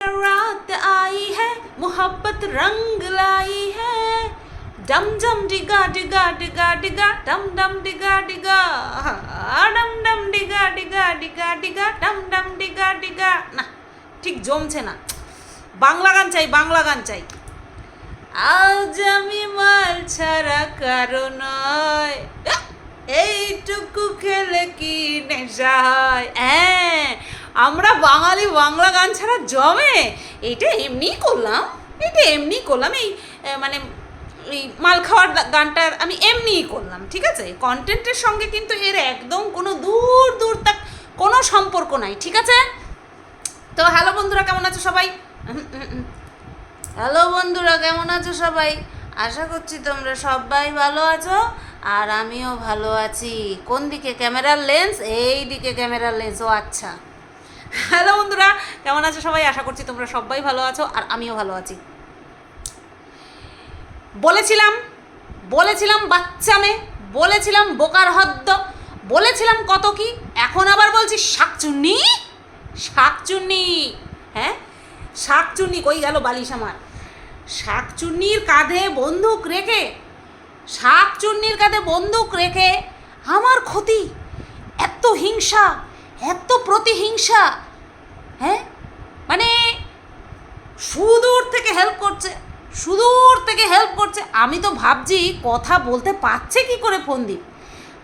रात आई है मोहब्बत रंग लाई है डम डम डिगा डिगा डिगा डिगा डम डम डिगा डिगा ডম ডম ডিগা ডিগা ডিগা ডিগা ডম ডম ডিগা ডিগা না ঠিক জমছে না বাংলা গান চাই বাংলা গান চাই আজ আমি মাল ছাড়া কারো নয় এইটুকু খেলে কি নেশা হয় হ্যাঁ আমরা বাঙালি বাংলা গান ছাড়া জমে? এটা এমনিই করলাম। এটা এমনি করলাম। এই মানে এই মাল খাওয়ার গানটা আমি এমনিই করলাম, ঠিক আছে? কন্টেন্টের সঙ্গে কিন্তু এর একদম কোনো দূর দূর তাক কোনো সম্পর্ক নাই, ঠিক আছে? তো হ্যালো বন্ধুরা, কেমন আছো সবাই? হ্যালো বন্ধুরা, কেমন আছো সবাই? আশা করছি তোমরা সবাই ভালো আছো আর আমিও ভালো আছি। কোন দিকে? ক্যামেরার লেন্স? এই দিকে ক্যামেরার লেন্স। ও আচ্ছা। হ্যালো বন্ধুরা, কেমন আছো সবাই? আশা করছি তোমরা সবাই ভালো আছো আর আমিও ভালো আছি। বলেছিলাম বলেছিলাম বাচ্চা মেয়ে, বলেছিলাম বোকার হদ্দ, বলেছিলাম কত কি, এখন আবার বলছি শাকচুন্নি? শাকচুন্নি হ্যাঁ? শাকচুন্নি কই গেল বালিশ আমার? শাকচুন্নির কাঁধে বন্দুক রেখে, শাকচুন্নির কাঁধে বন্দুক রেখে আমার ক্ষতি, এত হিংসা এত প্রতিহিংসা হ্যাঁ? মানে সুদূর থেকে হেল্প করছে, সুদূর থেকে হেল্প করছে। আমি তো ভাবছি কথা বলতে পারছে কি করে ফন্দীপ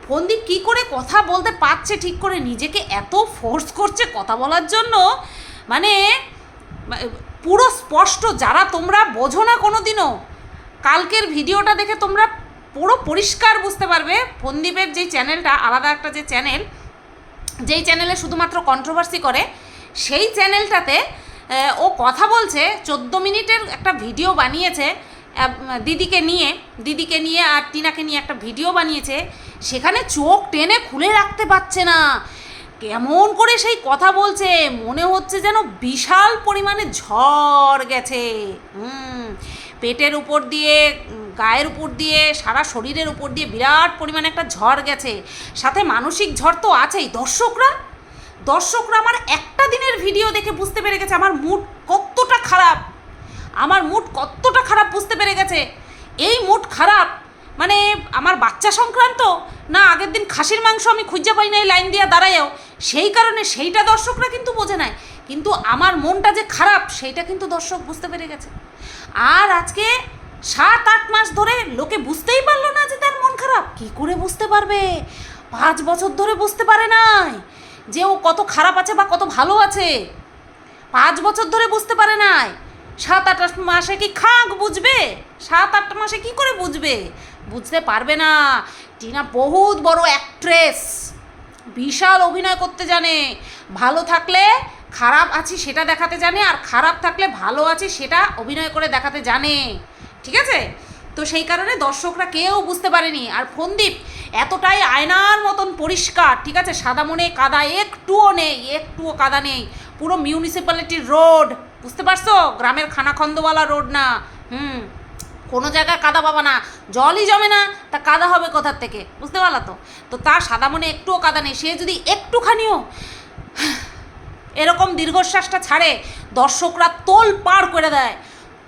ফন্দীপ কি করে কথা বলতে পারছে ঠিক করে নিজেকে এত ফোর্স করছে কথা বলার জন্য? মানে পুরো স্পষ্ট, যারা তোমরা বোঝো না কোনো দিনও কালকের ভিডিওটা দেখে তোমরা পুরো পরিষ্কার বুঝতে পারবে। ফন্দীপের যে চ্যানেলটা আলাদা একটা যে চ্যানেল যেই চ্যানেলে শুধুমাত্র কন্ট্রোভার্সি করে, সেই চ্যানেলটাতে ও কথা বলছে, চোদ্দ মিনিটের একটা ভিডিও বানিয়েছে দিদিকে নিয়ে দিদিকে নিয়ে আর টিনাকে নিয়ে একটা ভিডিও বানিয়েছে, সেখানে চোখ টেনে খুলে রাখতে পারছে না। কেমন করে সেই কথা বলছে, মনে হচ্ছে যেন বিশাল পরিমাণে ঝড় গেছে। হুম পেটের উপর দিয়ে, গায়ের উপর দিয়ে, সারা শরীরের উপর দিয়ে বিরাট পরিমাণে একটা ঝড় গেছে। সাথে মানসিক ঝড় তো আছেই। দর্শকরা দর্শকরা আমার একটা দিনের ভিডিও দেখে বুঝতে পেরে গেছে, আমার মুড কতটা খারাপ। আমার মুড কতটা খারাপ বুঝতে পেরে গেছে। এই মুড খারাপ মানে আমার বাচ্চা সংক্রান্ত, না আগের দিন খাসির মাংস আমি খুঁজে পাই না এই লাইন দিয়ে দাঁড়ায়ও, সেই কারণে সেইটা দর্শকরা কিন্তু বোঝে নাই। কিন্তু আমার মনটা যে খারাপ, সেইটা কিন্তু দর্শক বুঝতে পেরে গেছে। আর আজকে সাত, আট মাস ধরে লোকে বুঝতেই পারল না যে তার মন খারাপ। কি করে বুঝতে পারবে? পাঁচ বছর ধরে বুঝতে পারে নাই যে ও কত খারাপ আছে বা কত ভালো আছে। পাঁচ বছর ধরে বুঝতে পারে নাই। সাত, আট মাসে কি খাক বুঝবে? সাত, আট মাসে কি করে বুঝবে? বুঝতে পারবে না। টিনা বহুত বড় অ্যাক্ট্রেস বিশাল অভিনয় করতে জানে। ভালো থাকলে খারাপ আছি সেটা দেখাতে জানে আর খারাপ থাকলে ভালো আছি সেটা অভিনয় করে দেখাতে জানে। ঠিক আছে? তো সেই কারণে দর্শকরা কেউ বুঝতে পারেনি। আর ফন্দীপ, এতটাই আয়নার মতন পরিষ্কার, ঠিক আছে? সাদা মনে কাদা একটুও নেই, একটুও কাদা নেই। পুরো মিউনিসিপ্যালিটির রোড বুঝতে পারছ? গ্রামের খানাখন্দওয়ালা রোড না। হুম, কোনো জায়গায় কাদা পাবা না। জলই জমে না, তা কাদা হবে কোথার থেকে? বুঝতে পারলা তো? তো তার সাদা মনে একটুও কাদা নেই। সে যদি একটুখানিও এরকম দীর্ঘশ্বাসটা ছাড়ে, দর্শকরা তোল পার করে দেয়।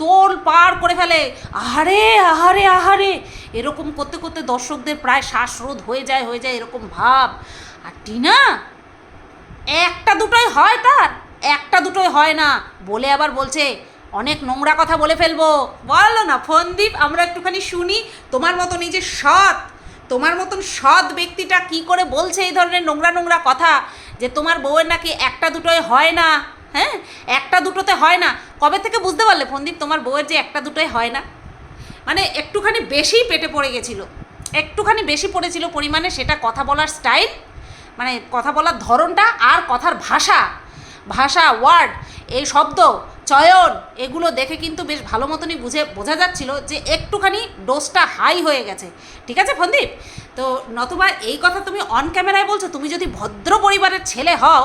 তোল পার করে ফেলে, আহারে আহারে আহারে। এরকম করতে করতে দর্শকদের প্রায় শ্বাসরোধ হয়ে যায় হয়ে যায় এরকম ভাব। আর টিনা, একটা দুটোই হয় তার, একটা দুটোই হয় না। বলে আবার বলছে, অনেক নোংরা কথা বলে ফেলব। বলো না, ফন্দীপ, আমরা একটুখানি শুনি, তোমার মতো নিজে সৎ, তোমার মতন সৎ ব্যক্তিটা কি করে বলছে এই ধরনের নোংরা নোংরা কথা? যে তোমার বউয়ের নাকি একটা দুটোই হয় না হ্যাঁ? একটা দুটোতে হয় না। কবে থেকে বুঝতে পারলে ফন্দীপ, তোমার বউয়ের যে একটা দুটোই হয় না? মানে একটুখানি বেশি পেটে পড়ে গেছিল। একটুখানি বেশি পড়েছিল পরিমাণে সেটা কথা বলার স্টাইল মানে কথা বলার ধরনটা আর কথার ভাষা ভাষা ওয়ার্ড এই শব্দ চয়ন, এগুলো দেখে কিন্তু বেশ ভালো মতনই বুঝে, বোঝা যাচ্ছিল যে একটুখানি ডোজটা হাই হয়ে গেছে। ঠিক আছে ফন্দীপ তো নতুবা এই কথা তুমি অন ক্যামেরায় বলছো, তুমি যদি ভদ্র পরিবারের ছেলে হও,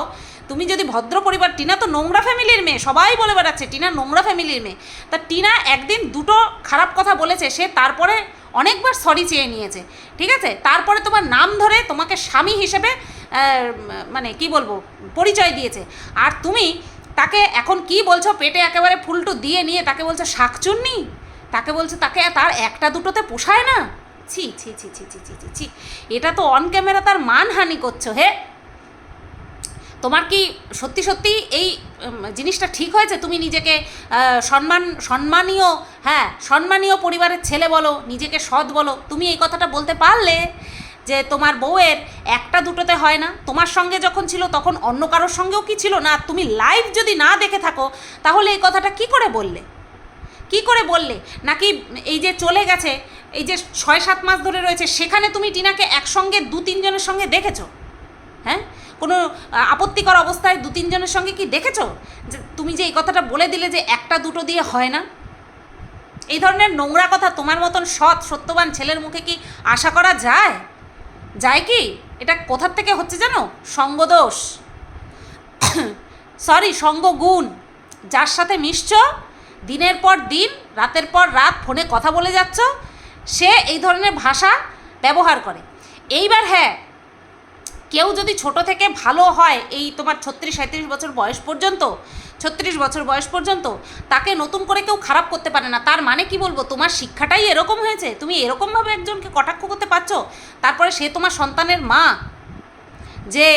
তুমি যদি ভদ্র পরিবার, টিনা তো নোংরা ফ্যামিলির মেয়ে, সবাই বলে বেড়াচ্ছে, টিনা নোংরা ফ্যামিলির মেয়ে। তা টিনা একদিন দুটো খারাপ কথা বলেছে, সে তারপরে অনেকবার সরি চেয়ে নিয়েছে। ঠিক আছে? তারপরে তোমার নাম ধরে তোমাকে স্বামী হিসেবে মানে কি বলব, পরিচয় দিয়েছে। আর তুমি তাকে এখন কি বলছো, পেটে একেবারে ফুলটু দিয়ে নিয়ে তাকে বলছো শাকচুন্নি? তাকে বলছো তাকে তার একটা দুটোতে পোষায় না? ছি ছি ছি ছি ছি ছি ছি ছি। এটা তো অন ক্যামেরা তার মানহানি করছ, হে? তোমার কি সত্যি সত্যি এই জিনিসটা ঠিক হয়েছে? তুমি নিজেকে সম্মান, সম্মানীয় হ্যাঁ সম্মানীয় পরিবারের ছেলে বলো, নিজেকে সৎ বলো, তুমি এই কথাটা বলতে পারলে? যে তোমার বউয়ের একটা দুটোতে হয় না, তোমার সঙ্গে যখন ছিল তখন অন্য কারোর সঙ্গেও কি ছিল না? তুমি লাইভ যদি না দেখে থাকো, তাহলে এই কথাটা কি করে বললে? কি করে বললে? নাকি এই যে চলে গেছে, এই যে ছয় সাত মাস ধরে রয়েছে, সেখানে তুমি টিনাকে একসঙ্গে দু তিনজনের সঙ্গে দেখেছ? হ্যাঁ? কোনো আপত্তিকর অবস্থায় দু তিনজনের সঙ্গে কি দেখেছ? যে তুমি যে এই কথাটা বলে দিলে যে একটা দুটো দিয়ে হয় না? এই ধরনের নোংরা কথা তোমার মতন সৎ, সত্যবান ছেলের মুখে কি আশা করা যায়? যায় কি? এটা কোথার থেকে হচ্ছে জানো? সঙ্গদোষ। সরি, সঙ্গগুণ। যার সাথে মিশছ, দিনের পর দিন, রাতের পর রাত ফোনে কথা বলে যাচ্ছ, সে এই ধরনের ভাষা ব্যবহার করে। এইবার হ্যাঁ কেউ যদি ছোট থেকে ভালো হয় এই তোমার ছত্রিশ সাঁত্রিশ বছর বয়স পর্যন্ত ছত্রিশ বছর বয়স পর্যন্ত তাকে নতুন করে কেউ খারাপ করতে পারে না। তার মানে কি বলব? তোমার শিক্ষাটাই এরকম হয়েছে। তুমি এরকমভাবে একজনকে কটাক্ষ করতে পারছ? তারপরে সে তোমার সন্তানের মা, যে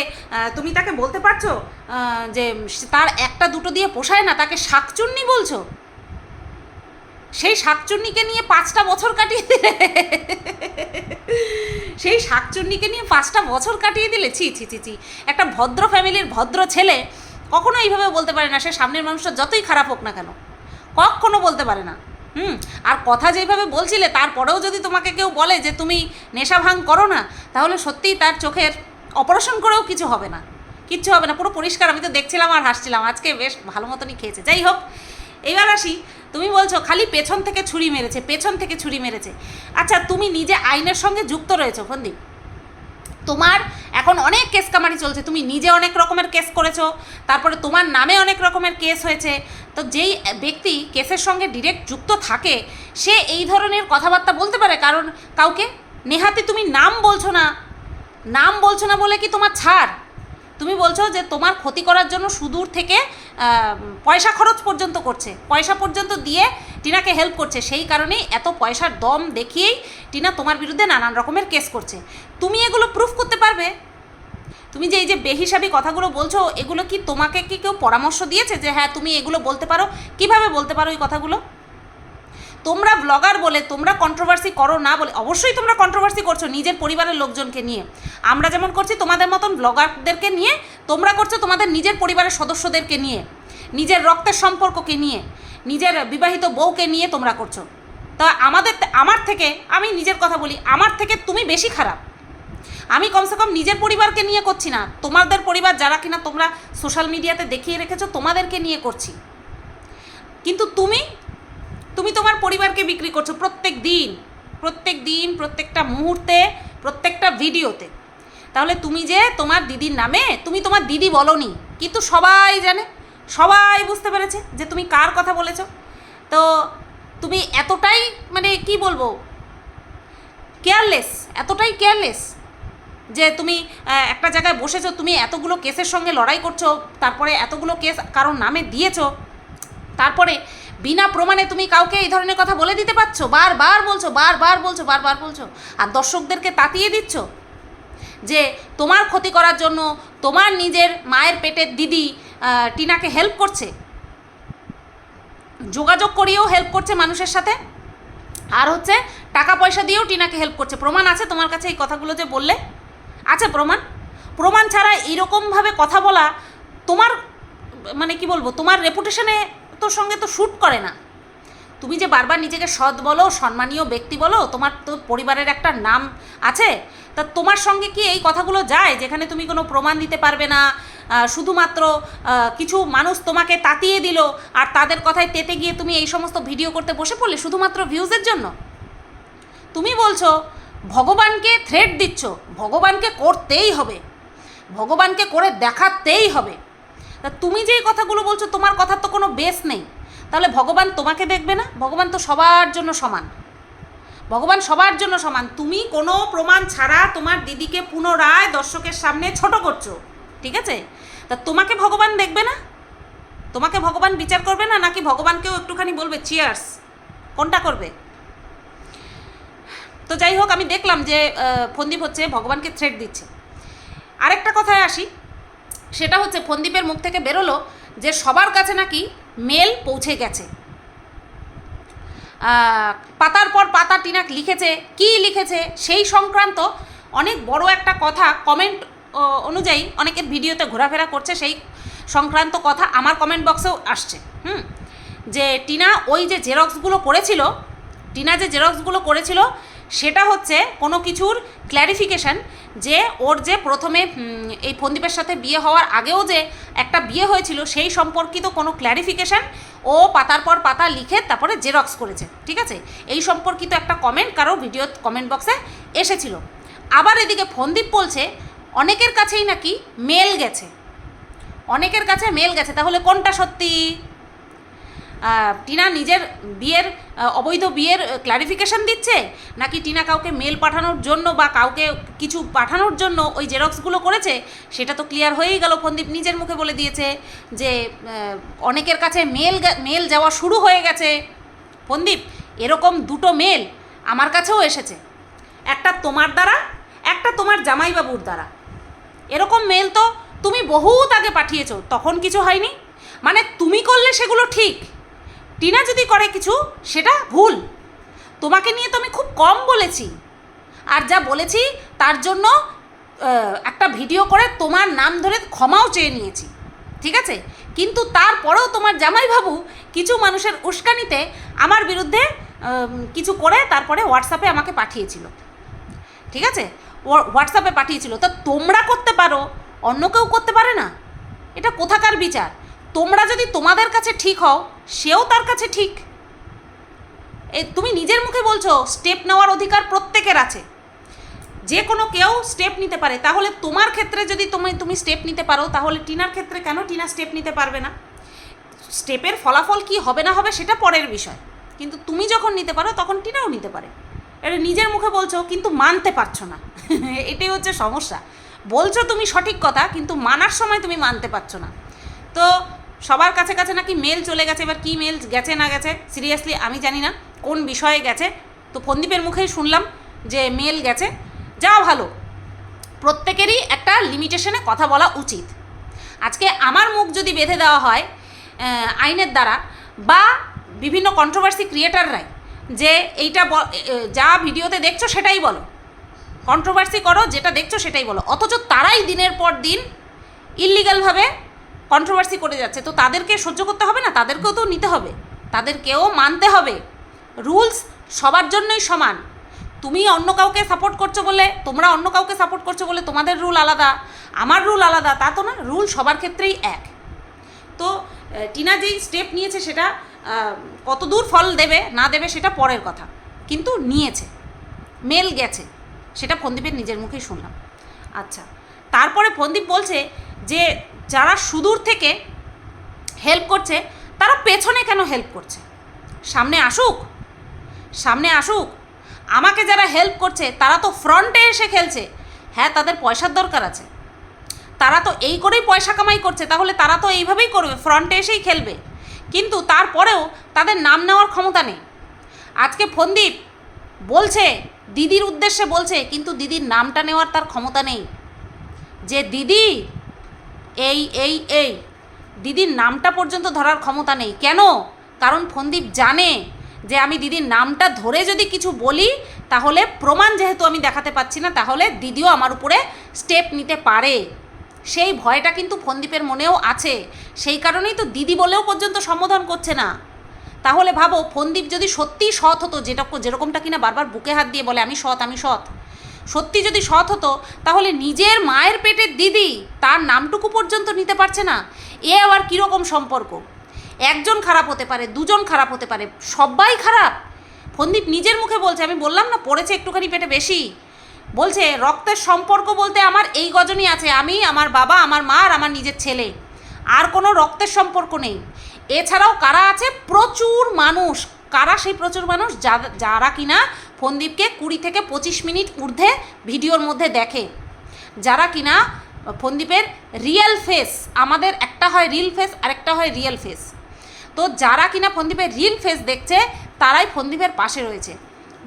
তুমি তাকে বলতে পারছ যে তার একটা দুটো দিয়ে পোষায় না, তাকে শাকচুন্নি বলছো? সেই শাকচুন্নিকে নিয়ে পাঁচটা বছর কাটিয়ে দিলে। সেই শাকচুন্নিকে নিয়ে পাঁচটা বছর কাটিয়ে দিলে। ছি ছি ছি ছি। একটা ভদ্র ফ্যামিলির ভদ্র ছেলে কখনো এইভাবে বলতে পারে না, সে সামনের মানুষটা যতই খারাপ হোক না কেন, কখনো বলতে পারে না। হুম, আর কথা যেইভাবে বলছিলে, তারপরেও যদি তোমাকে কেউ বলে যে তুমি নেশা ভাঙ করো না, তাহলে সত্যিই তার চোখের অপারেশন করেও কিছু হবে না, কিচ্ছু হবে না, পুরো পরিষ্কার। আমি তো দেখছিলাম আর হাসছিলাম, আজকে বেশ ভালো মতনই খেয়েছে। যাই হোক, এবার আসি, তুমি বলছো খালি পেছন থেকে ছুরি মেরেছে, পেছন থেকে ছুরি মেরেছে। আচ্ছা তুমি নিজে আইনের সঙ্গে যুক্ত রয়েছো ফন্দীপ তোমার এখন অনেক কেস কামারি চলছে, তুমি নিজে অনেক রকমের কেস করেছ, তারপরে তোমার নামে অনেক রকমের কেস হয়েছে, তো যেই ব্যক্তি কেসের সঙ্গে ডিরেক্ট যুক্ত থাকে, সে এই ধরনের কথাবার্তা বলতে পারে, কারণ কাউকে, নেহাতে তুমি নাম বলছো না, নাম বলছো না বলে কি তোমার ছাড়? তুমি বলছো যে তোমার ক্ষতি করার জন্য সুদূর থেকে পয়সা খরচ পর্যন্ত করছে, পয়সা পর্যন্ত দিয়ে টিনাকে হেল্প করছে, সেই কারণেই এত পয়সার দম দেখিয়েই টিনা তোমার বিরুদ্ধে নানান রকমের কেস করছে। তুমি এগুলো প্রুফ করতে পারবে? তুমি যে এই যে বেহিসাবি কথাগুলো বলছো, এগুলো কি তোমাকে কি কেউ পরামর্শ দিয়েছে যে হ্যাঁ তুমি এগুলো বলতে পারো? কীভাবে বলতে পারো এই কথাগুলো? তোমরা ব্লগার বলে, তোমরা কন্ট্রোভার্সি করো না বলে, অবশ্যই তোমরা কন্ট্রোভার্সি করছ নিজের পরিবারের লোকজনকে নিয়ে। আমরা যেমন করছি তোমাদের মতন ব্লগারদেরকে নিয়ে, তোমরা করছ তোমাদের নিজের পরিবারের সদস্যদেরকে নিয়ে, নিজের রক্তের সম্পর্ককে নিয়ে, নিজের বিবাহিত বউকে নিয়ে তোমরা করছ। তা আমাদের আমার থেকে, আমি নিজের কথা বলি, আমার থেকে তুমি বেশি খারাপ। আমি কমসে কম নিজের পরিবারকে নিয়ে করছি না। তোমাদের পরিবার যারা কিনা তোমরা সোশ্যাল মিডিয়াতে দেখিয়ে রেখেছো, তোমাদেরকে নিয়ে করছি। কিন্তু তুমি তুমি তোমার পরিবারকে বিক্রি করছ প্রত্যেক দিন প্রত্যেক দিন, প্রত্যেকটা মুহূর্তে, প্রত্যেকটা ভিডিওতে। তাহলে তুমি যে তোমার দিদির নামে, তুমি তোমার দিদি বলনি, কিন্তু সবাই জানে, সবাই বুঝতে পেরেছে যে তুমি কার কথা বলেছ। তো তুমি এতটাই মানে কি বলব কেয়ারলেস এতটাই কেয়ারলেস যে তুমি একটা জায়গায় বসেছো, তুমি এতগুলো কেসের সঙ্গে লড়াই করছ, তারপরে এতগুলো কেস কারোর নামে দিয়েছ, তারপরে বিনা প্রমাণে তুমি কাউকে এই ধরনের কথা বলে দিতে পারছ? বারবার বলছো বারবার বলছো বারবার বলছো, আর দর্শকদেরকে তাতিয়ে দিচ্ছ? যে তোমার ক্ষতি করার জন্য তোমার নিজের মায়ের পেটের দিদি টিনাকে হেল্প করছে। যোগাযোগ করিয়েও হেল্প করছে মানুষের সাথে। আর হচ্ছে টাকা পয়সা দিয়েও টিনাকে হেল্প করছে। প্রমাণ আছে তোমার কাছে এই কথাগুলো যে বললে? আছে প্রমাণ? প্রমাণ ছাড়া এইরকমভাবে কথা বলা তোমার মানে কি বলব, তোমার রেপুটেশনে তোর সঙ্গে তো শ্যুট করে না। তুমি যে বারবার নিজেকে সৎ বলো, সম্মানীয় ব্যক্তি বলো, তোমার তো পরিবারের একটা নাম আছে, তা তোমার সঙ্গে কি এই কথাগুলো যায়, যেখানে তুমি কোনো প্রমাণ দিতে পারবে না শুধুমাত্র কিছু মানুষ তোমাকে তাতিয়ে দিল, আর তাদের কথায় তেতে গিয়ে তুমি এই সমস্ত ভিডিও করতে বসে পড়লে শুধুমাত্র ভিউজের জন্য? তুমি বলছো ভগবানকে থ্রেট দিচ্ছ, ভগবানকে করতেই হবে, ভগবানকে করে দেখাতেই হবে। তা তুমি যেই কথাগুলো বলছো, তোমার কথার তো কোনো বেস নেই। তাহলে ভগবান তোমাকে দেখবে না? ভগবান তো সবার জন্য সমান। ভগবান সবার জন্য সমান। তুমি কোনো প্রমাণ ছাড়া তোমার দিদিকে পুনরায় দর্শকের সামনে ছোট করছ, ঠিক আছে? তা তোমাকে ভগবান দেখবে না? তোমাকে ভগবান বিচার করবে না? নাকি ভগবানকেও একটুখানি বলবে চিয়ার্স কোনটা করবে? তো যাই হোক, আমি দেখলাম যে ফন্দীপ হচ্ছে ভগবানকে থ্রেট দিচ্ছে। আরেকটা কথায় আসি, সেটা হচ্ছে ফন্দীপের মুখ থেকে বেরোলো যে সবার কাছে নাকি মেল পৌঁছে গেছে। পাতার পর পাতা টিনাক লিখেছে, কি লিখেছে সেই সংক্রান্ত অনেক বড় একটা কথা কমেন্ট অনুযায়ী অনেকের ভিডিওতে ঘোরাফেরা করছে, সেই সংক্রান্ত কথা আমার কমেন্ট বক্সেও আসছে। হুম? যে টিনা ওই যে জেরক্সগুলো করেছিল, টিনা যে জেরক্সগুলো করেছিল সেটা হচ্ছে কোনো কিছুর ক্ল্যারিফিকেশান যে ওর যে প্রথমে এই ফন্দীপের সাথে বিয়ে হওয়ার আগেও যে একটা বিয়ে হয়েছিল সেই সম্পর্কিত কোনো ক্ল্যারিফিকেশান ও পাতার পর পাতা লিখে তারপরে জেরক্স করেছে, ঠিক আছে? এই সম্পর্কিত একটা কমেন্ট কারও ভিডিও কমেন্ট বক্সে এসেছিল। আবার এদিকে ফন্দীপ বলছে, অনেকের কাছেই নাকি মেল গেছে। অনেকের কাছে মেল গেছে, তাহলে কোনটা সত্যি? টিনা নিজের বিয়ের অবৈধ বিয়ের ক্লারিফিকেশন দিচ্ছে? নাকি টিনা কাউকে মেল পাঠানোর জন্য বা কাউকে কিছু পাঠানোর জন্য ওই জেরক্সগুলো করেছে? সেটা তো ক্লিয়ার হয়েই গেল ফন্দীপ নিজের মুখে বলে দিয়েছে যে অনেকের কাছে মেল মেল যাওয়া শুরু হয়ে গেছে। ফন্দীপ এরকম দুটো মেল আমার কাছেও এসেছে। একটা তোমার দ্বারা, একটা তোমার জামাইবাবুর দ্বারা। এরকম মেল তো তুমি বহুত আগে পাঠিয়েছো, তখন কিছু হয়নি? মানে তুমি করলে সেগুলো ঠিক। টিনা যদি করে কিছু, সেটা ভুল। তোমাকে নিয়ে তো আমি খুব কম বলেছি। আর যা বলেছি, তার জন্য একটা ভিডিও করে তোমার নাম ধরে ক্ষমাও চেয়ে নিয়েছি। ঠিক আছে? কিন্তু তারপরেও তোমার জামাইবাবু কিছু মানুষের উস্কানিতে আমার বিরুদ্ধে কিছু করে তারপরে হোয়াটসঅ্যাপে আমাকে পাঠিয়েছিল। ঠিক আছে? হোয়াটসঅ্যাপে পাঠিয়েছিল। তা তোমরা করতে পারো, অন্য কেউ করতে পারে না? এটা কোথাকার বিচার? তোমরা যদি তোমাদের কাছে ঠিক হও, সেও তার কাছে ঠিক। এ, তুমি নিজের মুখে বলছো, স্টেপ নেওয়ার অধিকার প্রত্যেকের আছে। যে কোনো কেউ স্টেপ নিতে পারে। তাহলে তোমার ক্ষেত্রে যদি তুমি তুমি স্টেপ নিতে পারো, তাহলে টিনার ক্ষেত্রে কেন টিনা স্টেপ নিতে পারবে না? স্টেপের ফলাফল কি হবে না হবে সেটা পরের বিষয়। কিন্তু তুমি যখন নিতে পারো, তখন টিনাও নিতে পারে। এটা নিজের মুখে বলছো, কিন্তু মানতে পারছ না। এটাই হচ্ছে সমস্যা। বলছো তুমি সঠিক কথা, কিন্তু মানার সময় তুমি মানতে পারছ না। তো সবার কাছে কাছে নাকি মেল চলে গেছে, এবার কি মেল গেছে না গেছে সিরিয়াসলি আমি জানি না, কোন বিষয়ে গেছে। তো ফন্দীপের মুখেই শুনলাম যে মেল গেছে। যা ভালো, প্রত্যেকেরই একটা লিমিটেশনে কথা বলা উচিত। আজকে আমার মুখ যদি বেঁধে দেওয়া হয় আইনের দ্বারা, বা বিভিন্ন কন্ট্রোভার্সি ক্রিয়েটাররাই যে এইটা যা ভিডিওতে দেখছ সেটাই বলো। কন্ট্রোভার্সি করো, যেটা দেখছ সেটাই বলো। অথচ তারাই দিনের পর দিন ইল্লিগালভাবে কন্ট্রোভার্সি করে যাচ্ছে তো তাদেরকে সহ্য করতে হবে না? তাদেরকেও তো নিতে হবে। তাদেরকেও মানতে হবে। রুলস সবার জন্যই সমান। তুমি অন্য কাউকে সাপোর্ট করছ বলে তোমরা অন্য কাউকে সাপোর্ট করছ বলে তোমাদের রুল আলাদা। আমার রুল আলাদা তা তো না? রুল সবার ক্ষেত্রেই এক। তো টিনা যেই স্টেপ নিয়েছে সেটা আহ, কত দূর ফল দেবে না দেবে সেটা পরের কথা। কিন্তু নিয়েছে। মেল গেছে। সেটা ফন্দীপের নিজের মুখেই শুনলাম। আচ্ছা তারপরে ফন্দীপ বলছে যে যারা সুদূর থেকে হেল্প করছে, তারা পেছনে কেন হেল্প করছে? সামনে আসুক সামনে আসুক। আমাকে যারা হেল্প করছে, তারা তো ফ্রন্টে এসে খেলছে। হ্যাঁ তাদের পয়সার দরকার আছে। তারা তো এই করেই পয়সা কামাই করছে, তাহলে তারা তো এইভাবেই করবে ফ্রন্টে এসেই খেলবে। কিন্তু তারপরেও তাদের নাম নেওয়ার ক্ষমতা নেই। আজকে ফন্দীপ বলছে, দিদির উদ্দেশ্যে বলছে, কিন্তু দিদির নামটা নেওয়ার তার ক্ষমতা নেই। যে দিদি এই এই এই। দিদির নামটা পর্যন্ত ধরার ক্ষমতা নেই। কেন? কারণ ফন্দীপ জানে যে আমি দিদির নামটা ধরে যদি কিছু বলি, তাহলে প্রমাণ যেহেতু আমি দেখাতে পাচ্ছি না, তাহলে দিদিও আমার উপরে স্টেপ নিতে পারে। সেই ভয়টা কিন্তু ফন্দীপের মনেও আছে। সেই কারণেই তো দিদি বলেও পর্যন্ত সম্বোধন করছে না। তাহলে ভাবো, ফন্দীপ যদি সত্যিই সৎ হতো, যেটা যেরকমটা কিনা বারবার বুকে হাত দিয়ে বলে, আমি সৎ আমি সৎ। সত্যি যদি সৎ হতো, তাহলে নিজের মায়ের পেটের দিদি তার নামটুকু পর্যন্ত নিতে পারছে না। এ আবার কীরকম সম্পর্ক? একজন খারাপ হতে পারে, দুজন খারাপ হতে পারে সবাই খারাপ। ফন্দীপ নিজের মুখে বলছে, আমি বললাম না, পড়েছে একটুখানি পেটে বেশি। বলছে, রক্তের সম্পর্ক বলতে আমার এই গজনই আছে, আমি, আমার বাবা, আমার মা আর আমার নিজের ছেলে। আর কোনো রক্তের সম্পর্ক নেই। এছাড়াও কারা আছে? প্রচুর মানুষ। কারা সেই প্রচুর মানুষ? যারা কিনা ফন্দীপকে কুড়ি থেকে পঁচিশ মিনিট ঊর্ধ্বে ভিডিওর মধ্যে দেখে। যারা কিনা ফন্দীপের রিয়েল ফেস আমাদের একটা হয় রিল ফেস আর একটা হয় রিয়েল ফেস তো যারা কিনা ফন্দীপের রিল ফেস দেখছে, তারাই ফন্দীপের পাশে রয়েছে।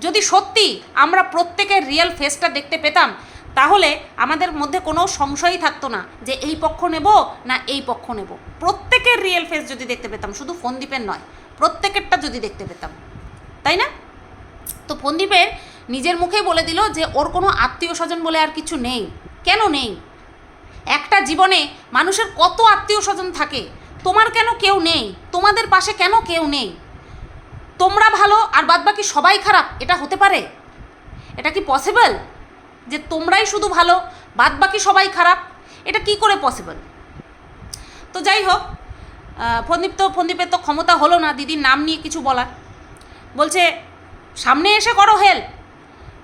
যদি সত্যি আমরা প্রত্যেকের রিয়েল ফেসটা দেখতে পেতাম, তাহলে আমাদের মধ্যে কোনো সংশয়ই থাকতো না যে এই পক্ষ নেব না এই পক্ষ নেব। প্রত্যেকের রিয়েল ফেস যদি দেখতে পেতাম, শুধু ফন্দীপের নয়। প্রত্যেকেরটা যদি দেখতে পেতাম, তাই না? তো ফন্দীপের নিজের মুখেই বলে দিল যে, ওর কোনো আত্মীয় স্বজন বলে আর কিছু নেই। কেন নেই? একটা জীবনে মানুষের কত আত্মীয় স্বজন থাকে, তোমার কেন কেউ নেই? তোমাদের পাশে কেন কেউ নেই? তোমরা ভালো আর বাদবাকি সবাই খারাপ, এটা হতে পারে? এটা কি পসিবল যে তোমরাই শুধু ভালো, বাদবাকি সবাই খারাপ, এটা কি করে পসিবল তো যাই হোক ফন্দীপ তো ফন্দীপের তো ক্ষমতা হলো না, দিদির নাম নিয়ে কিছু বলার। বলছে, সামনে এসে করো হেল্প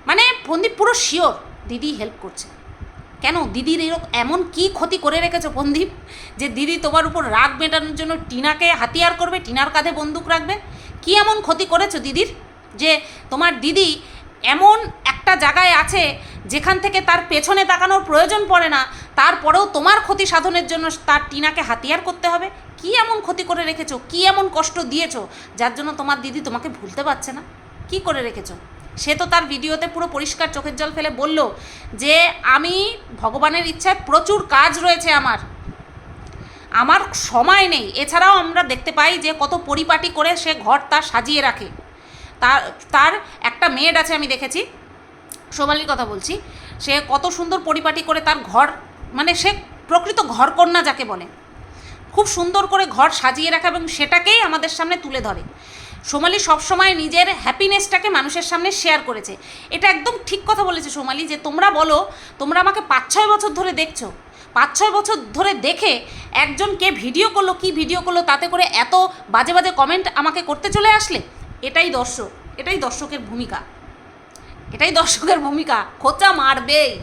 মানে ফন্দীপ পুরো শিওর দিদি হেল্প করছে। কেন? দিদির এরকম এমন কি ক্ষতি করে রেখেছো ফন্দীপ যে দিদি তোমার উপর রাগ মেটানোর জন্য টিনাকে হাতিয়ার করবে, টিনার কাঁধে বন্দুক রাখবে? কি এমন ক্ষতি করেছ দিদির? যে তোমার দিদি এমন একটা জায়গায় আছে যেখান থেকে তার পেছনে তাকানোর প্রয়োজন পড়ে না তারপরেও তোমার ক্ষতি সাধনের জন্য তার টিনাকে হাতিয়ার করতে হবে। কি এমন ক্ষতি করে রেখেছো? কি এমন কষ্ট দিয়েছ? যার জন্য তোমার দিদি তোমাকে ভুলতে পারছে না। কি করে রেখেছো? সে তো তার ভিডিওতে পুরো পরিষ্কার চোখের জল ফেলে বলল যে, আমি ভগবানের ইচ্ছায় প্রচুর কাজ রয়েছে আমার। আমার সময় নেই। এছাড়াও আমরা দেখতে পাই যে, কত পরিপাটি করে সে ঘর তার সাজিয়ে রাখে। তার তার একটা মেয়েড আছে আমি দেখেছি। সোমালির কথা বলছি। সে কত সুন্দর পরিপাটি করে তার ঘর মানে সে প্রকৃত ঘরকন্যা যাকে বলে। খুব সুন্দর করে ঘর সাজিয়ে রাখা এবং সেটাকেই আমাদের সামনে তুলে ধরে। সোমালি সবসময় নিজের হ্যাপিনেসটাকে মানুষের সামনে শেয়ার করেছে। এটা একদম ঠিক কথা বলেছে সোমালি যে, তোমরা বলো, তোমরা আমাকে পাঁচ ছয় বছর ধরে দেখছ। পাঁচ ছয় বছর ধরে দেখে একজন কে ভিডিও করল, কি ভিডিও করল, তাতে করে এত বাজে বাজে কমেন্ট আমাকে করতে চলে আসলে? এটাই দর্শক, এটাই দর্শকের ভূমিকা। এটাই দর্শকের ভূমিকা। খোঁচা মারবেই।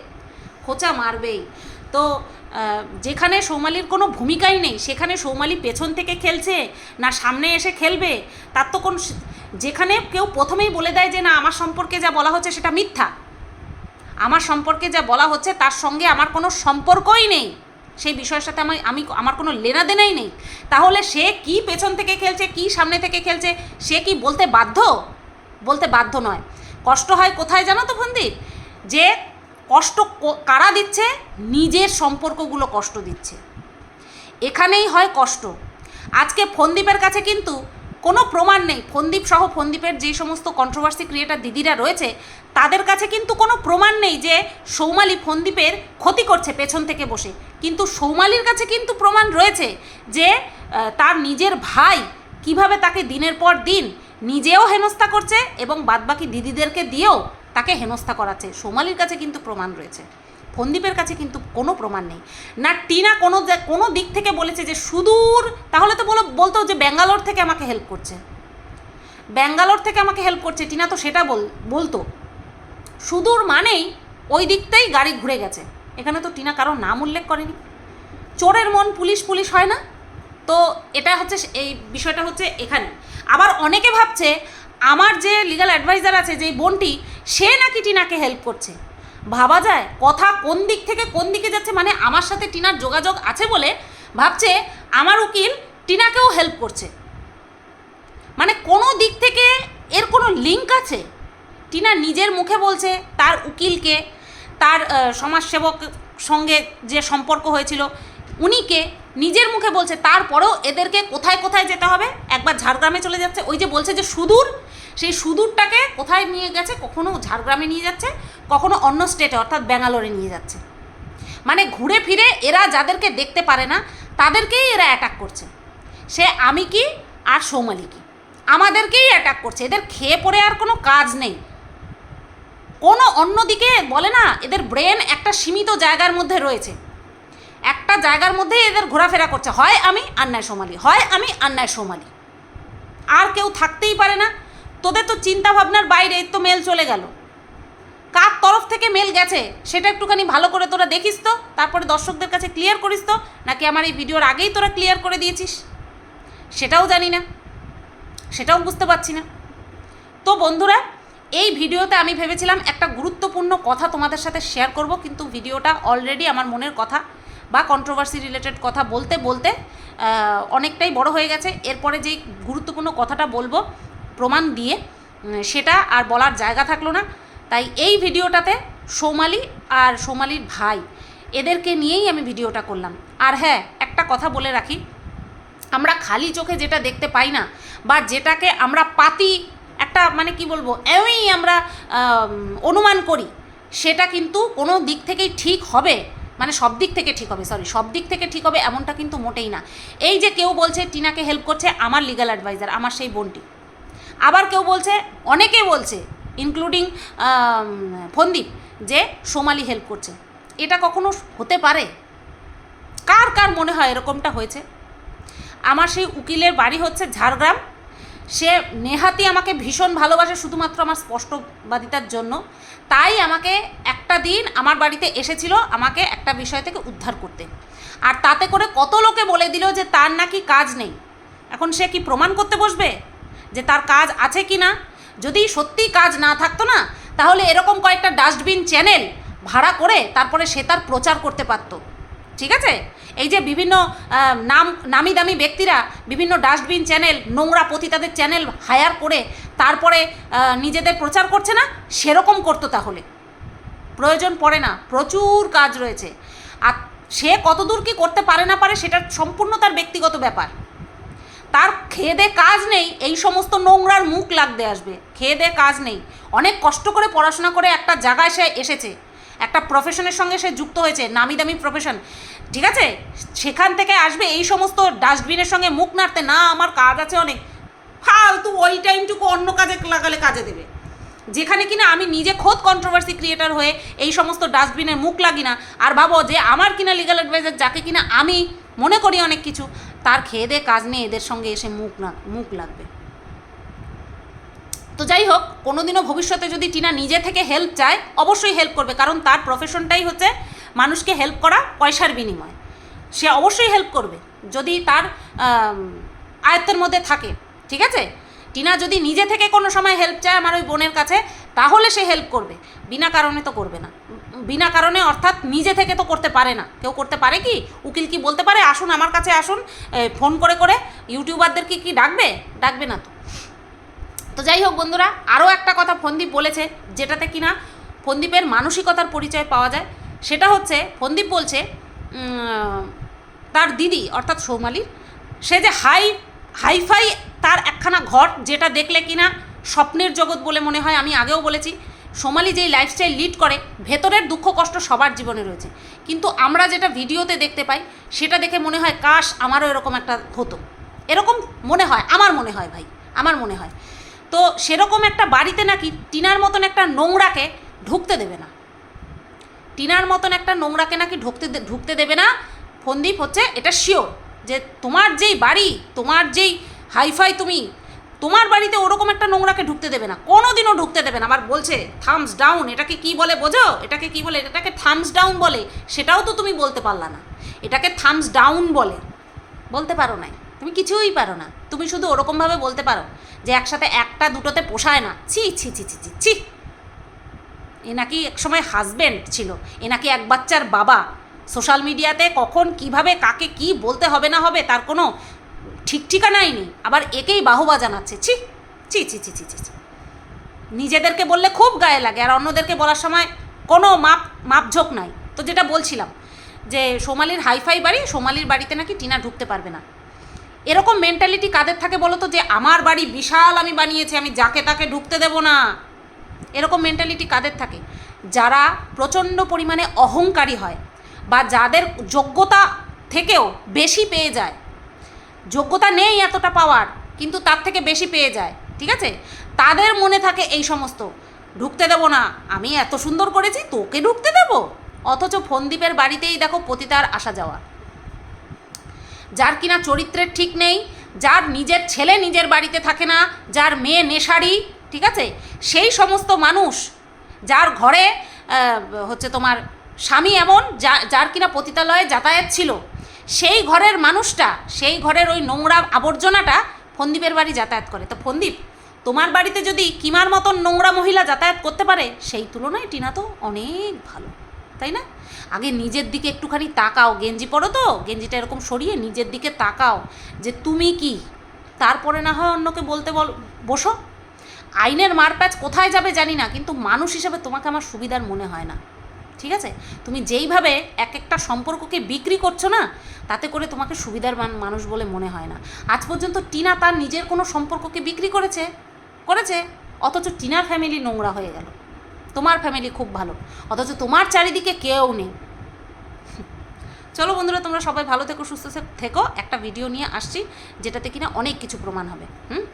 খোঁচা মারবেই। তো যেখানে সৌমালির কোনো ভূমিকাই নেই, সেখানে সৌমালি পেছন থেকে খেলছে, না সামনে এসে খেলবে, তার তো কোন যেখানে কেউ প্রথমেই বলে দেয় যে না, আমার সম্পর্কে যা বলা হচ্ছে সেটা মিথ্যা। আমার সম্পর্কে যা বলা হচ্ছে তার সঙ্গে আমার কোনো সম্পর্কই নেই। সেই বিষয়ের সাথে আমি আমি আমার কোনো লেনাদেনাই নেই। তাহলে সে কি পেছন থেকে খেলছে, কি সামনে থেকে খেলছে, সে কি বলতে বাধ্য? বলতে বাধ্য নয়। কষ্ট হয় কোথায় জানো তো ফন্দীপ যে কষ্ট কারা দিচ্ছে? নিজের সম্পর্কগুলো কষ্ট দিচ্ছে। এখানেই হয় কষ্ট। আজকে ফন্দীপের কাছে কিন্তু কোনো প্রমাণ নেই। ফন্দীপ সহ ফন্দীপের যে সমস্ত কন্ট্রোভার্সি ক্রিয়েটার দিদিরা রয়েছে, তাদের কাছে কিন্তু কোনো প্রমাণ নেই যে সৌমালি ফন্দীপের ক্ষতি করছে পেছন থেকে বসে। কিন্তু সৌমালির কাছে কিন্তু প্রমাণ রয়েছে যে তার নিজের ভাই কীভাবে তাকে দিনের পর দিন নিজেও হেনস্থা করছে এবং বাদবাকি দিদিদেরকে দিয়েও তাকে হেনস্থা করাচ্ছে। সোমালির কাছে কিন্তু প্রমাণ রয়েছে। ফন্দীপের কাছে কিন্তু কোনো প্রমাণ নেই। না, টিনা কোনো কোনো দিক থেকে বলেছে যে সুদূর, তাহলে তো বলো, বলতো যে ব্যাঙ্গালোর থেকে আমাকে হেল্প করছে। ব্যাঙ্গালোর থেকে আমাকে হেল্প করছে, টিনা তো সেটা বল, বলতো। সুদূর মানেই ওই দিকটাই গাড়ি ঘুরে গেছে। এখানে তো টিনা কারও নাম উল্লেখ করেনি। চোরের মন পুলিশ পুলিশ হয় না। তো এটা হচ্ছে এই বিষয়টা হচ্ছে এখানে। আবার অনেকে ভাবছে আমার যে লিগাল অ্যাডভাইজার আছে, যেই বোনটি, সে নাকি টিনাকে হেল্প করছে। ভাবা যায়, কথা কোন দিক থেকে কোন দিকে যাচ্ছে মানে আমার সাথে টিনার যোগাযোগ আছে বলে ভাবছে আমার উকিল টিনাকেও হেল্প করছে। মানে কোনো দিক থেকে এর কোনো লিঙ্ক আছে? টিনা নিজের মুখে বলছে, তার উকিলকে, তার সমাজসেবক সঙ্গে যে সম্পর্ক হয়েছিল, উনিকে নিজের মুখে বলছে, তারপরেও এদেরকে কোথায় কোথায় যেতে হবে? একবার ঝাড়গ্রামে চলে যাচ্ছে, ওই যে বলছে যে সুদূর সেই সুদূরটাকে কোথায় নিয়ে গেছে, কখনো ঝাড়গ্রামে নিয়ে যাচ্ছে, কখনো অন্য স্টেটে অর্থাৎ ব্যাঙ্গালোরে নিয়ে যাচ্ছে। মানে ঘুরে ফিরে এরা যাদেরকে দেখতে পারে না, তাদেরকেই এরা অ্যাটাক করছে। সে আমি কি আর সৌমালি কি? আমাদেরকেই অ্যাটাক করছে। এদের খেয়ে পড়ে আর কোনো কাজ নেই। কোনো অন্যদিকে বলে না, এদের ব্রেন একটা সীমিত জায়গার মধ্যে রয়েছে। একটা জায়গার মধ্যে এদের ঘোরাফেরা করছে। হয় আমি, আর নয় সোমালি। হয় আমি, আর নয় সোমালি। আর কেউ থাকতেই পারে না। তোদের তো চিন্তা ভাবনার বাইরে তো মেল চলে গেল। কার তরফ থেকে মেল গেছে, সেটা একটুখানি ভালো করে তোরা দেখিস তো, তারপরে দর্শকদের কাছে ক্লিয়ার করিস তো, নাকি আমার এই ভিডিওর আগেই তোরা ক্লিয়ার করে দিয়েছিস? সেটাও জানি না, সেটাও বুঝতে পারছি না। তো বন্ধুরা, এই ভিডিওতে আমি ভেবেছিলাম একটা গুরুত্বপূর্ণ কথা তোমাদের সাথে শেয়ার করব, কিন্তু ভিডিওটা অলরেডি আমার মনের কথা বা কন্ট্রোভার্সি রিলেটেড কথা বলতে বলতে অনেকটাই বড় হয়ে গেছে। এরপরে যেই গুরুত্বপূর্ণ কথাটা বলব প্রমাণ দিয়ে সেটা আর বলার জায়গা থাকল না। তাই এই ভিডিওটাতে সৌমালি আর সৌমালির ভাই, এদেরকে নিয়েই আমি ভিডিওটা করলাম। আর হ্যাঁ একটা কথা বলে রাখি, আমরা খালি চোখে যেটা দেখতে পাই না, বা যেটাকে আমরা পাতি, একটা মানে কি বলব এমই আমরা অনুমান করি, সেটা কিন্তু কোনো দিক থেকেই ঠিক হবে মানে সব দিক থেকে ঠিক হবে সরি সব দিক থেকে ঠিক হবে এমনটা কিন্তু মোটেই না। এই যে কেউ বলছে, টিনাকে হেল্প করছে, আমার লিগ্যাল অ্যাডভাইজার আমার সেই বোনটি। আবার কেউ বলছে অনেকে বলছে ইনক্লুডিং ফন্দীপ যে সোমালি হেল্প করছে। এটা কখনো হতে পারে? কার কার মনে হয় এরকমটা হয়েছে? আমার সেই উকিলের বাড়ি হচ্ছে ঝাড়গ্রাম। সে নেহাতি আমাকে ভীষণ ভালোবাসে শুধুমাত্র আমার স্পষ্টবাদিতার জন্য। তাই আমাকে একটা দিন আমার বাড়িতে এসেছিল আমাকে একটা বিষয় থেকে উদ্ধার করতে। আর তাতে করে কত লোকে বলে দিল যে তার নাকি কাজ নেই। এখন সে কি প্রমাণ করতে বসবে? যে তার কাজ আছে কি না যদি সত্যিই কাজ না থাকতো না, তাহলে এরকম কয়েকটা ডাস্টবিন চ্যানেল ভাড়া করে তারপরে সে তার প্রচার করতে পারতো। ঠিক আছে? এই যে বিভিন্ন নাম, নামি দামি ব্যক্তিরা বিভিন্ন ডাস্টবিন চ্যানেল, নোংরা পতিতাদের চ্যানেল হায়ার করে তারপরে নিজেদের প্রচার করছে না, সেরকম করতো তাহলে। প্রয়োজন পড়ে না, প্রচুর কাজ রয়েছে। আর সে কতদূর কি করতে পারে না পারে সেটা সম্পূর্ণ তার ব্যক্তিগত ব্যাপার। তার খেয়ে দে কাজ নেই, এই সমস্ত নোংরার মুখ লাগতে আসবে। খেয়ে দে কাজ নেই। অনেক কষ্ট করে পড়াশোনা করে একটা জায়গায় সে এসেছে। একটা প্রফেশনের সঙ্গে সে যুক্ত হয়েছে, নামি দামি প্রফেশন ঠিক আছে? সেখান থেকে আসবে এই সমস্ত ডাস্টবিনের সঙ্গে মুখ নাড়তে। না, আমার কাজ আছে অনেক। ফালতু ওই টাইমটুকু অন্য কাজে লাগালে কাজে দেবে। যেখানে কিনা আমি নিজে খোদ কন্ট্রোভার্সি ক্রিয়েটার হয়ে এই সমস্ত ডাস্টবিনের মুখ লাগি না আর ভাবো যে আমার কিনা লিগাল অ্যাডভাইজার যাকে কিনা আমি মনে করি অনেক কিছু তার খেয়ে দে, কাজ নেই, এদের সঙ্গে এসে মুখ না, মুখ লাগবে। তো যাই হোক, কোনোদিনও ভবিষ্যতে যদি টিনা নিজে থেকে হেল্প চায়, অবশ্যই হেল্প করবে, কারণ তার প্রফেশনটাই হচ্ছে মানুষকে হেল্প করা পয়সার বিনিময়। সে অবশ্যই হেল্প করবে, যদি তার আয়ত্তের মধ্যে থাকে, ঠিক আছে? টিনা যদি নিজে থেকে কোনো সময় হেল্প চায় আমার ওই বোনের কাছে, তাহলে সে হেল্প করবে। বিনা কারণে তো করবে না। বিনা কারণে অর্থাৎ নিজে থেকে তো করতে পারে না। কেউ করতে পারে কি? উকিল কি বলতে পারে? আসুন আমার কাছে আসুন ফোন করে করে। ইউটিউবারদের কি কি ডাকবে? ডাকবে না তো। তো যাই হোক বন্ধুরা, আরও একটা কথা ফন্দীপ বলেছে, যেটাতে কিনা ফন্দীপের মানসিকতার পরিচয় পাওয়া যায়। সেটা হচ্ছে, ফন্দীপ বলছে তার দিদি, অর্থাৎ সৌমালির, সে যে হাই হাইফাই তার একখানা ঘর যেটা দেখলে কিনা স্বপ্নের জগৎ বলে মনে হয়, আমি আগেও বলেছি। সোমালি যেই লাইফস্টাইল লিড করে, ভেতরের দুঃখ কষ্ট সবার জীবনে রয়েছে। কিন্তু আমরা যেটা ভিডিওতে দেখতে পাই, সেটা দেখে মনে হয়, কাশ, আমারও এরকম একটা হতো। এরকম মনে হয়, আমার মনে হয় ভাই, আমার মনে হয়। তো সেরকম একটা বাড়িতে নাকি টিনার মতন একটা নোংরাকে ঢুকতে দেবে না। টিনার মতন একটা নোংরাকে নাকি ঢুকতে ঢুকতে দেবে না। ফন্দীপ হচ্ছে, এটা শিওর যে তোমার যেই বাড়ি, তোমার যেই হাইফাই তুমি, তোমার বাড়িতে ওরকম একটা নোংরাকে ঢুকতে দেবে না। কোনো দিনও ঢুকতে দেবে না। আবার বলছে থামস ডাউন এটাকে কি বলে বোঝো? এটাকে কি বলে? এটাকে থামস ডাউন বলে। সেটাও তো তুমি বলতে পারলা না। এটাকে থামস ডাউন বলে। বলতে পারো না তুমি কিছুই পারো না। তুমি শুধু ওরকমভাবে বলতে পারো যে একসাথে একটা দুটোতে পোষায় না। ছি ছি ছি ছি ছি ছি। এ নাকি একসময় হাজব্যান্ড ছিল। এ নাকি এক বাচ্চার বাবা। সোশ্যাল মিডিয়াতে কখন কীভাবে, কাকে কি বলতে হবে না হবে তার কোনো ঠিক ঠিকানাই নেই। আবার একেই বাহবা জানাচ্ছে। ছি ছি ছি ছি ছি ছি। নিজেদেরকে বললে খুব গায়ে লাগে, আর অন্যদেরকে বলার সময় কোনো মাপ, মাপঝোঁক নাই। তো যেটা বলছিলাম যে সোমালির হাইফাই বাড়ি, সোমালির বাড়িতে নাকি টিনা ঢুকতে পারবে না। এরকম মেন্টালিটি কাদের থাকে বলো তো যে, আমার বাড়ি বিশাল আমি বানিয়েছি, আমি যাকে তাকে ঢুকতে দেব না এরকম মেন্টালিটি কাদের থাকে? যারা প্রচণ্ড পরিমাণে অহংকারী হয় বা যাদের যোগ্যতা থেকেও বেশি পেয়ে যায়। যোগ্যতা নেই এতটা পাওয়ার, কিন্তু তার থেকে বেশি পেয়ে যায়, ঠিক আছে? তাদের মনে থাকে এই সমস্ত, ঢুকতে দেবো না, আমি এত সুন্দর করেছি, তোকে ঢুকতে দেবো? অথচ ফন্দীপের বাড়িতেই দেখো পতিতার আসা যাওয়া। যার কিনা চরিত্রের ঠিক নেই, যার নিজের ছেলে নিজের বাড়িতে থাকে না, যার মেয়ে নেশারি, ঠিক আছে? সেই সমস্ত মানুষ, যার ঘরে হচ্ছে তোমার স্বামী এমন, যা, যার কিনা পতিতালয়ে যাতায়াত ছিল, সেই ঘরের মানুষটা, সেই ঘরের ওই নোংরা আবর্জনাটা ফন্দীপের বাড়ি যাতায়াত করে। তো ফন্দীপ, তোমার বাড়িতে যদি কিমার মতন নোংরা মহিলা যাতায়াত করতে পারে, সেই তুলনায় টিনা তো অনেক ভালো, তাই না? আগে নিজের দিকে একটুখানি তাকাও, গেঞ্জি পরো তো, গেঞ্জিটা এরকম সরিয়ে নিজের দিকে তাকাও, যে তুমি কি? তারপরে না হয় অন্যকে বলতে বল, বসো। আইনের মারপ্যাচ কোথায় যাবে জানি না, কিন্তু মানুষ হিসেবে তোমাকে আমার সুবিধার মনে হয় না। ঠিক আছে? তুমি যেইভাবে এক একটা সম্পর্ককে বিক্রি করছ না, তাতে করে তোমাকে সুবিধার মান- মানুষ বলে মনে হয় না। আজ পর্যন্ত টিনা তার নিজের কোনো সম্পর্ককে বিক্রি করেছে করেছে? অথচ টিনার ফ্যামিলি নোংরা হয়ে গেল। তোমার ফ্যামিলি খুব ভালো, অথচ তোমার চারিদিকে কেউ নেই। চলো বন্ধুরা, তোমরা সবাই ভালো থেকো, সুস্থ থেকো। একটা ভিডিও নিয়ে আসছি, যেটাতে কিনা অনেক কিছু প্রমাণ হবে। হুম?